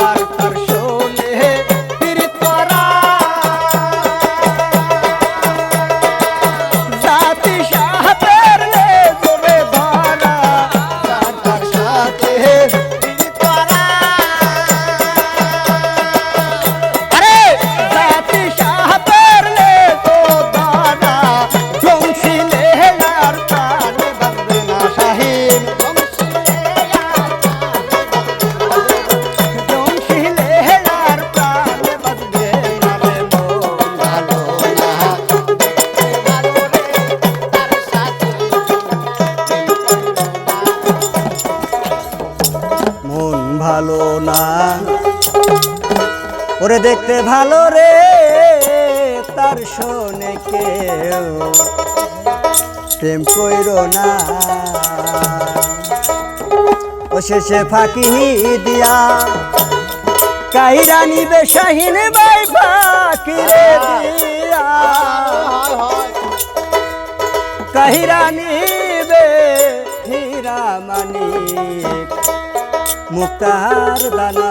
Bye. ওরে দেখতে ভালো রে, তার শোনে কেউ। প্রেম কইর না। ও শেষে ফাঁকি দিয়া, কাহিরা নিবে বাই ফাঁকি রে দিয়া। কাহিরা বে হীরা মুক্তার দানা।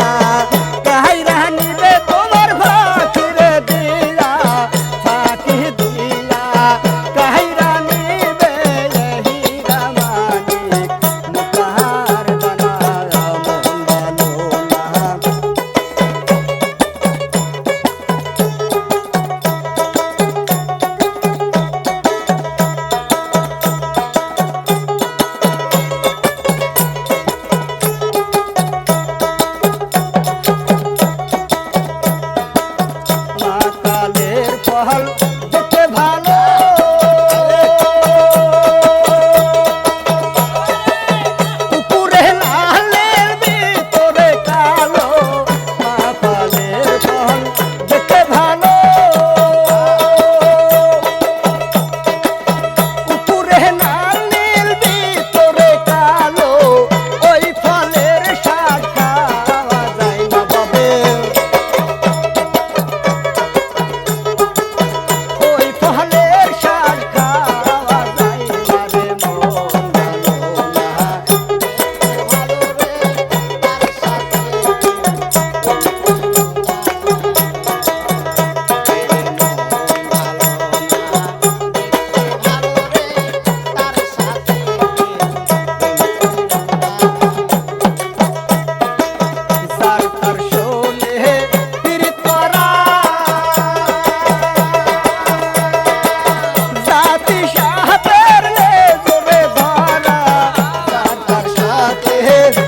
hey.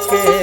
çekin